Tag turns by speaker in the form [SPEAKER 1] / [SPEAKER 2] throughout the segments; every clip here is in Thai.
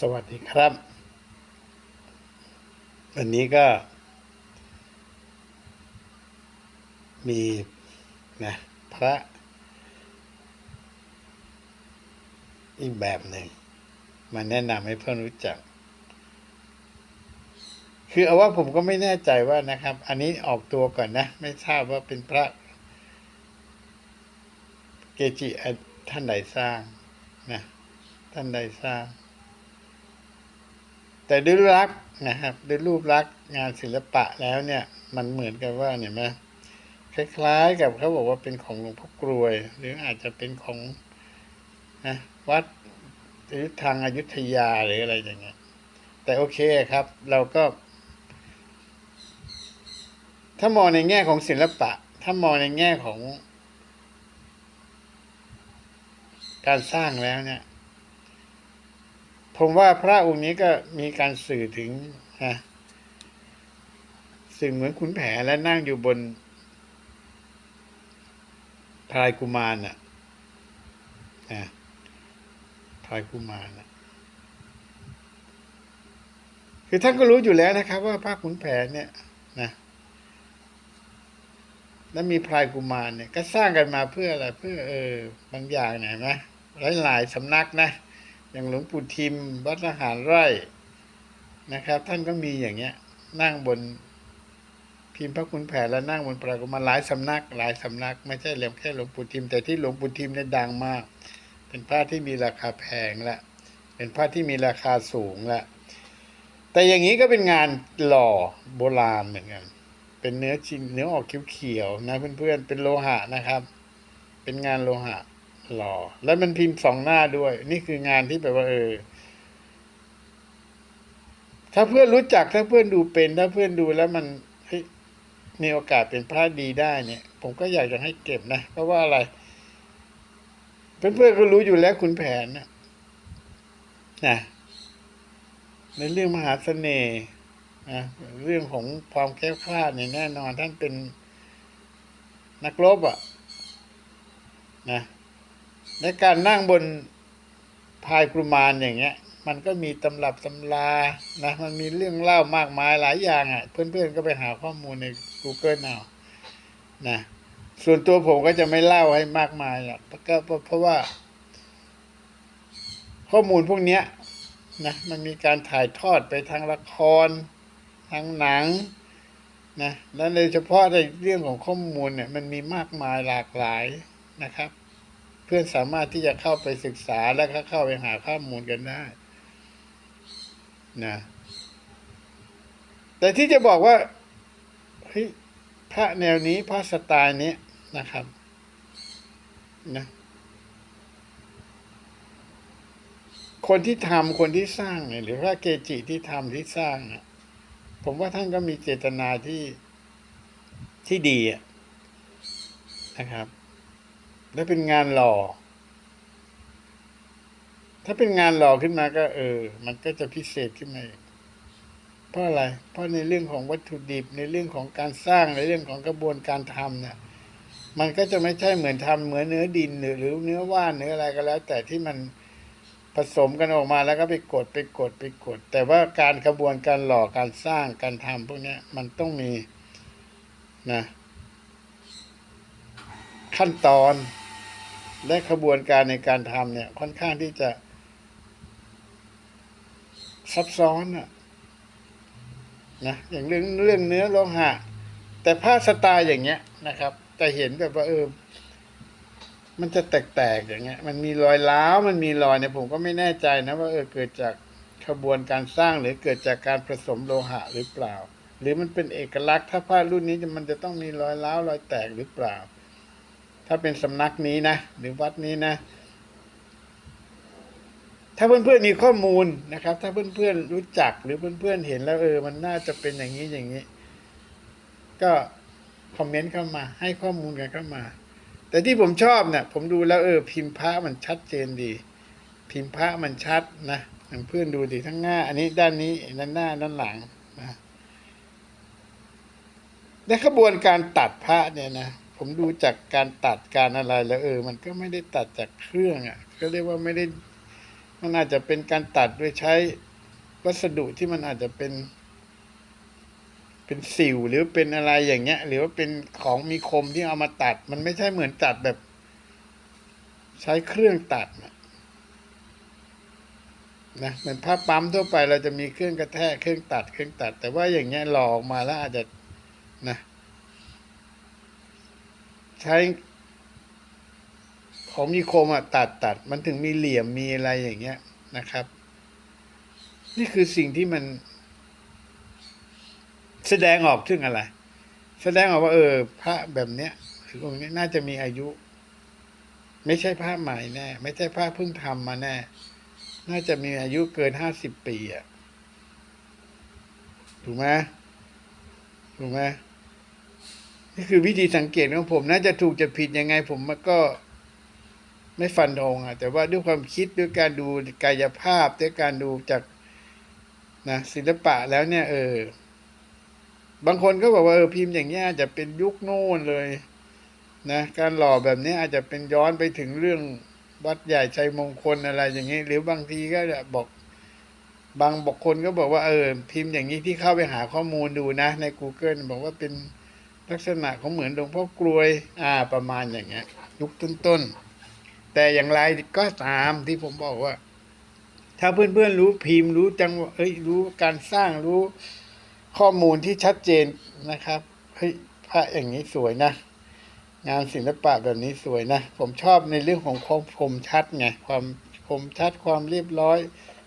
[SPEAKER 1] สวัสดีครับ วันนี้ก็ มีนะ พระ อีกแบบหนึ่งมาแนะนำให้เพื่อนรู้จัก คือเอาว่าผมก็ไม่แน่ใจว่านะครับ อันนี้ออกตัวก่อนนะ ไม่ทราบว่าเป็นพระ เกจิท่านใดสร้างนะท่านใดสร้าง แต่ด้วยรักนะครับด้วยรูปลักษณ์งานศิลปะแล้วเนี่ยมันเหมือนกับว่าเนี่ยไหมคล้ายๆกับเขาบอกว่าเป็นของหลวงพ่อกรวย หรืออาจจะเป็นของนะวัดหรือทางอายุทยาหรืออะไรอย่างเงี้ยแต่โอเคครับ เราก็ ถ้ามองในแง่ของศิลปะ ถ้ามองในแง่ของ การสร้างแล้วเนี่ย ผมว่าพระองค์นี้ก็มีการสื่อถึงนะสื่อเหมือนขุนแผนและนั่งอยู่บนพลายกุมารน่ะนะพลายกุมารน่ะคือท่านก็รู้อยู่แล้วนะครับ ว่าพระขุนแผนเนี่ยนะแล้วมีพลายกุมารเนี่ย ก็สร้างกันมาเพื่ออะไรเพื่อเออบางอย่างเนี่ยนะหลายๆสำนักนะ อย่างหลวงปู่ทิมวัดอาหารไร่นะครับ ท่านก็มีอย่างเงี้ย นั่งบนพิมพ์พระคุณแผ่แล้วนั่งบนปรากฏมาหลายสำนัก หลายสำนัก ไม่ใช่เหลี่ยมแค่หลวงปู่ทิม แต่ที่หลวงปู่ทิมเนี่ยดังมาก เป็นพระที่มีราคาแพงละ เป็นพระที่มีราคาสูงละ แต่อย่างนี้ก็เป็นงานหล่อโบราณเหมือนกันเป็นเนื้อจริงเนื้อออกเขียวๆนะเพื่อนๆเป็นโลหะนะครับ เป็นงานโลหะ หล่อ แล้วมันพิมพ์สองหน้าด้วย นี่คืองานที่แบบว่าเออ ถ้าเพื่อนรู้จักถ้าเพื่อนดูเป็น ถ้าเพื่อนดูแล้วมันมีโอกาสเป็นพระดีได้เนี่ย ผมก็อยากจะให้เก็บนะ เพราะว่าอะไร เพื่อนๆก็รู้อยู่แล้วคุณแผนนะนะในเรื่องมหาเสน่ห์นะเรื่องของความแค้วคลาดเนี่ยแน่นอนท่านเป็นนักรบอะนะ ในการนั่งบนพายกรุมานอย่างเงี้ย มันก็มีตำรับตำรานะมันมีเรื่องเล่ามากมายหลายอย่างอะ เพื่อนๆก็ไปหาข้อมูลใน Google เอานะส่วนตัวผมก็จะไม่เล่าให้มากมายหรอกก็เพราะเพราะว่า ข้อมูลพวกเนี้ยนะมันมีการถ่ายทอดไปทางละคร ทางหนังนะและโดยเฉพาะในเรื่องของข้อมูลเนี่ยมันมีมากมายหลากหลายนะครับ เพื่อนสามารถที่จะเข้าไปศึกษาและก็เข้าไปหาข้อมูลกันได้นะแต่ที่จะบอกว่าเฮ้ยพระแนวนี้พระสไตล์นี้นะครับนะคนที่ทำคนที่สร้างเนี่ยหรือพระเกจิที่ทำที่สร้างอะผมว่าท่านก็มีเจตนาที่ที่ดีนะครับ และเป็นงานหล่อ ถ้าเป็นงานหล่อขึ้นมาก็ เออ มันก็จะพิเศษขึ้นมาอีกเพราะอะไร เพราะในเรื่องของวัตถุดิบในเรื่องของการสร้างในเรื่องของกระบวนการทำเนี่ย มันก็จะไม่ใช่เหมือนทำเหมือนเนื้อดินหรือหรือเนื้อว่านเนื้ออะไรก็แล้ว แต่ที่มันผสมกันออกมาแล้วก็ไปกดไปกดไปกด แต่ว่าการกระบวนการหล่อการสร้างการทำพวกนี้มันต้องมีนะขั้นตอน และขบวนการในการทำเนี่ย ค่อนข้างที่จะซับซ้อนอะนะอย่างเรื่องเรื่องเนื้อโลหะ แต่ผ้าสไตล์อย่างเงี้ยนะครับ จะเห็นแบบว่าเออมันจะแตกๆอย่างเงี้ย มันมีรอยล้าว มันมีรอยเนี่ยผมก็ไม่แน่ใจนะว่าเออเกิดจากขบวนการสร้างหรือเกิดจากการผสมโลหะหรือเปล่า หรือมันเป็นเอกลักษณ์ถ้าผ้ารุ่นนี้มันจะต้องมีรอยล้าวรอยแตกหรือเปล่า ถ้าเป็นสำนักนี้นะ หรือวัดนี้นะ ถ้าเพื่อนๆมีข้อมูลนะครับ ถ้าเพื่อนๆรู้จักหรือเพื่อนๆเห็นแล้วเออ มันน่าจะเป็นอย่างนี้อย่างนี้ ก็คอมเมนต์เข้ามา ให้ข้อมูลกันเข้ามา แต่ที่ผมชอบเนี่ยผมดูแล้วเออ พิมพ์พระมันชัดเจนดี พิมพ์พระมันชัดนะเพื่อนดูดิทั้งหน้า อันนี้ด้านนี้ด้านหน้าด้านหลังนะและขบวนการตัดพระเนี่ยนะ ผมดูจากการตัดการอะไรแล้วเออ มันก็ไม่ได้ตัดจากเครื่องอะ่ะ ก็เรียกว่าไม่ได้ มันอาจจะเป็นการตัดโดยใช้วัสดุที่มันอาจจะเป็น เป็นสิวหรือเป็นอะไรอย่างเงี้ย หรือว่าเป็นของมีคมที่เอามาตัด มันไม่ใช่เหมือนตัดแบบ ใช้เครื่องตัดนะเหมือนผ้าปั๊มทั่วไปเราจะมีเครื่องกระแทกเครื่องตัดเครื่องตัด แต่ว่าอย่างเงี้ยหลอกมาแล้วอาจจะนะ ใช้ของมีคมอะตัดตัด มันถึงมีเหลี่ยมมีอะไรอย่างเงี้ยนะครับ นี่คือสิ่งที่มัน แสดงออกถึงอะไร แสดงออกว่า เออ พระแบบเนี้ยคือองค์นี้น่าจะมีอายุ ไม่ใช่ผ้าใหม่แน่ ไม่ใช่ผ้าเพิ่งทำมาแน่ น่าจะมีอายุเกินห้าสิบปีอะถูกไหมถูกไหม นี่คือวิธีสังเกตของผมน่าจะถูกจะผิดยังไงผมมันก็ไม่ฟันธงอะแต่ว่าด้วยความคิดด้วยการดูกายภาพด้วยการดูจากนะศิลปะแล้วเนี่ย เออ บางคนก็บอกว่าเออพิมพ์อย่างเงี้ยอาจจะเป็นยุคโน่นเลย นะการหล่อแบบนี้อาจจะเป็นย้อนไปถึงเรื่องวัดใหญ่ชัยมงคลอะไรอย่างนี้ หรือบางทีก็จะบอก บางบอกคนก็บอกว่าเออ พิมพ์อย่างนี้ที่เข้าไปหาข้อมูลดูนะ ใน Google บอกว่าเป็น ลักษณะของเหมือนหลวงพ่อกลวยอ่าประมาณอย่างเงี้ยยุคต้นๆ แต่อย่างไรก็ตามที่ผมบอกว่า ถ้าเพื่อนๆรู้พิมพ์รู้จังเอ้ยรู้การสร้างรู้ข้อมูลที่ชัดเจนนะครับเฮ้ยพระอย่างนี้สวยนะ งานศิลปะแบบนี้สวยนะ ผมชอบในเรื่องของความคมชัดไงความคมชัดความเรียบร้อย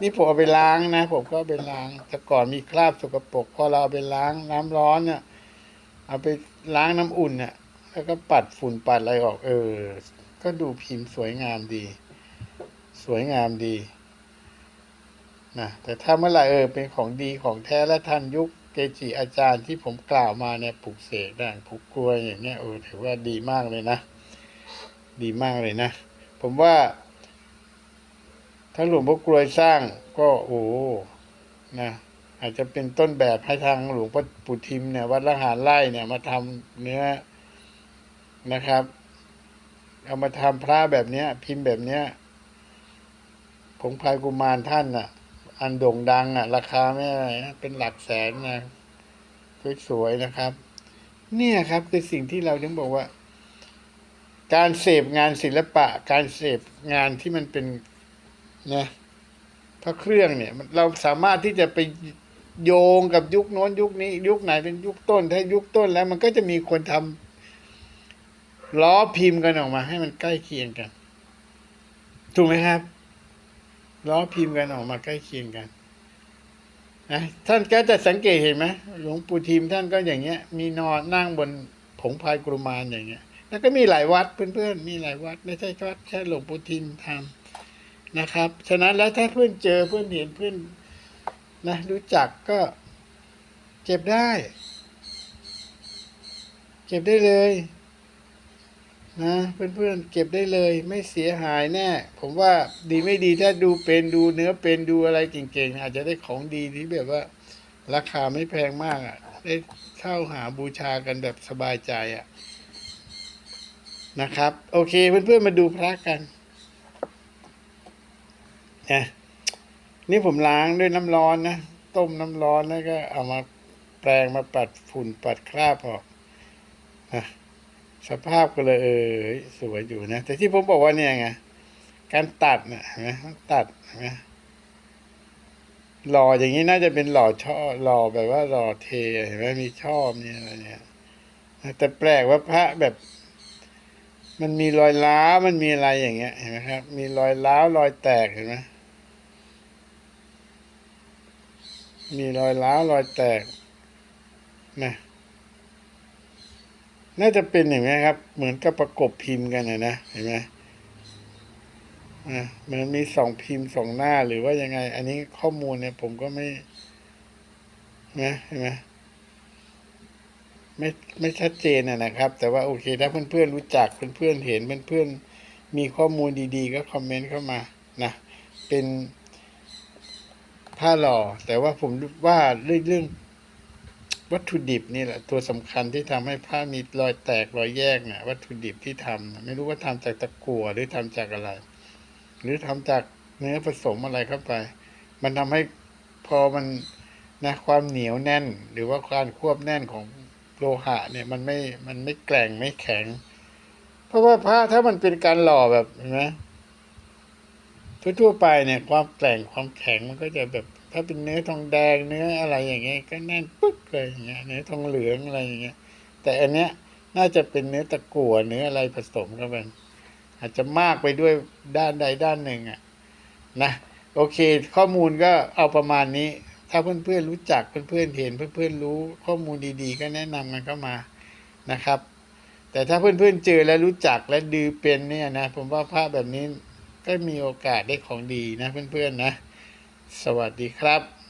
[SPEAKER 1] นี่ผมเอาไปล้างนะ ผมก็ไปล้างแต่ก่อนมีคราบสกปรกพอเราเอาไปล้างน้ำร้อนเนี่ย เอาไปล้างน้ำอุ่นเนี่ยแล้วก็ปัดฝุ่นปัดอะไรออก เออ ก็ดูพิมพ์สวยงามดี สวยงามดีนะแต่ถ้าเมื่อไหร่เออเป็นของดีของแท้และทันยุคเกจิอาจารย์ที่ผมกล่าวมาเนี่ยปลูกเสกได้ปลูกกล้วยอย่างเงี้ยเออถือว่าดีมากเลยนะ ดีมากเลยนะ ผมว่า ถ้าหลวงพ่อกลวยสร้างก็โอ้นะ อาจจะเป็นต้นแบบให้ทางหลวงพ่อปุทิมเนี่ยวัดละหารไร่เนี่ยมาทำเนื้อนะครับ เอามาทำพระแบบเนี้ย พิมพ์แบบเนี้ยผงพายกุมารท่านน่ะ อันโด่งดังอะ ราคาไม่อะไรนะเป็นหลักแสนนะสวยๆนะครับ เนี่ยครับคือสิ่งที่เราถึงบอกว่า การเสพงานศิลปะ การเสพงานที่มันเป็นนะพระเครื่องเนี่ยเราสามารถที่จะไป โยงกับยุคโน้นยุคนี้ ยุคไหนเป็นยุคต้น ถ้ายุคต้นแล้ว มันก็จะมีคนทำล้อพิมพ์กันออกมา ให้มันใกล้เคียงกัน ถูกไหมครับ ล้อพิมพ์กันออกมาใกล้เคียงกันนะท่านก็จะสังเกตเห็นไหมหลวงปู่ทิมท่านก็อย่างเงี้ย มีนอนนั่งบนผงพายกรุมานอย่างเงี้ย แล้วก็มีหลายวัดเพื่อนๆ มีหลายวัด ไม่ใช่วัดแค่หลวงปู่ทิมทำนะครับ ฉะนั้นแล้วถ้าเพื่อนเจอเพื่อนเห็นเพื่อน นะรู้จักก็เก็บได้ เก็บได้เลยนะเพื่อนๆเก็บได้เลยไม่เสียหายแน่ ผมว่าดีไม่ดีถ้าดูเป็นดูเนื้อเป็นดูอะไรเก่งๆ อาจจะได้ของดีที่แบบว่า ราคาไม่แพงมากอะ ได้เช่าหาบูชากันแบบสบายใจอะนะครับ โอเคเพื่อนๆมาดูพระกันนะ นี่ผมล้างด้วยน้ำร้อนนะ ต้มน้ำร้อนแล้วก็เอามาแปรงมาปัดฝุ่นปัดคราบออกนะสภาพก็เลยเออสวยอยู่นะ แต่ที่ผมบอกว่าเนี่ยไงการตัดนะเห็นไหมตัดเห็นไหมหล่ออย่างนี้น่าจะเป็นหล่อช่อหล่อแบบว่าหล่อเทเห็นไหมมีช่อมีอะไรเนี่ยแต่แปลกว่าพระแบบ มันมีรอยล้าวมันมีอะไรอย่างเงี้ยเห็นไหมครับ มีรอยล้าวรอยแตกเห็นไหม มีรอยล้าวรอยแตกนะน่าจะเป็นอย่างนี้ครับ เหมือนกับประกบพิมพ์กันนะนะเห็นไหมอะมันมีสองพิมพ์สองหน้าหรือว่ายังไง อันนี้ข้อมูลเนี่ยผมก็ไม่นะเห็นไหมไม่ไม่ชัดเจนนะนะครับ แต่ว่าโอเค ถ้าเพื่อนๆรู้จักเพื่อนๆเห็นเพื่อนๆมีข้อมูลดีๆ ก็คอมเมนต์เข้ามานะเป็น ผ้าหล่อ แต่ว่าผมว่าเรื่องเรื่องวัตถุดิบนี่แหละ ตัวสำคัญที่ทำให้ผ้ามีรอยแตกรอยแยกเนี่ยวัตถุดิบที่ทำน่ะไม่รู้ว่าทำจากตะกั่วหรือทำจากอะไร หรือทำจากเนื้อผสมอะไรเข้าไป มันทำให้พอมันนะความเหนียวแน่น หรือว่าความควบแน่นของโลหะเนี่ยมันไม่มันไม่แกร่งไม่แข็ง เพราะว่าผ้าถ้ามันเป็นการหล่อแบบเห็นไหม ทั่วๆไปเนี่ยความแกร่งความแข็งมันก็จะแบบ ถ้าเป็นเนื้อทองแดงเนื้ออะไรอย่างเงี้ยก็แน่นปึ๊กเลยอย่างเงี้ยเนื้อทองเหลืองอะไรอย่างเงี้ย แต่อันเนี้ยน่าจะเป็นเนื้อตะกั่วเนื้ออะไรผสมเข้าไปอาจจะมากไปด้วยด้านใดด้านหนึ่งอะนะโอเค ข้อมูลก็เอาประมาณนี้ ถ้าเพื่อนๆรู้จักเพื่อนๆเห็นเพื่อนๆรู้ข้อมูลดีๆ ก็แนะนำกันเข้ามานะครับ แต่ถ้าเพื่อนๆเจอและรู้จักและดูเป็นเนี่ยนะผมว่าภาพแบบนี้ ได้มีโอกาสได้ของดีนะเพื่อนๆนะ สวัสดีครับ